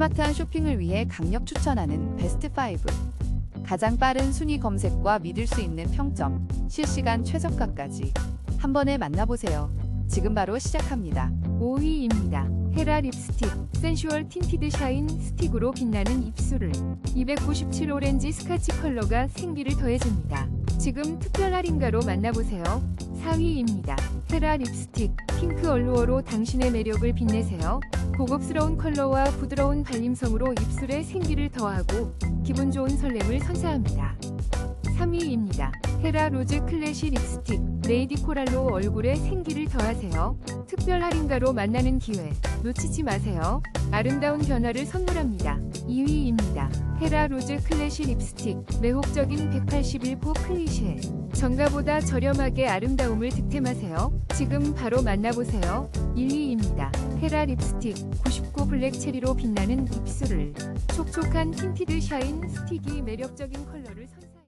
스마트한 쇼핑을 위해 강력 추천하는 베스트 5. 가장 빠른 순위 검색과 믿을 수 있는 평점, 실시간 최저가까지 한 번에 만나보세요. 지금 바로 시작합니다. 5위입니다. 헤라 립스틱 센슈얼 틴티드 샤인 스틱으로 빛나는 입술을 297 오렌지 스카치 컬러가 생기를 더해줍니다. 지금 특별 할인가로 만나보세요. 4위입니다. 헤라 립스틱 핑크 얼루어로 당신의 매력을 빛내세요. 고급스러운 컬러와 부드러운 발림성으로 입술에 생기를 더하고 기분 좋은 설렘을 선사합니다. 3위입니다. 헤라 로즈 클래시 립스틱 레이디 코랄로 얼굴에 생기를 더하세요. 특별 할인가로 만나는 기회 놓치지 마세요. 아름다운 변화를 선물합니다. 2위입니다. 헤라 로즈 클래시 립스틱 매혹적인 181포 클리셰 정가보다 저렴하게 아름다움을 득템하세요. 지금 바로 만나보세요. 1위입니다. 헤라 립스틱 99 블랙 체리로 빛나는 입술을 촉촉한 틴티드 샤인 스틱이 매력적인 컬러를 선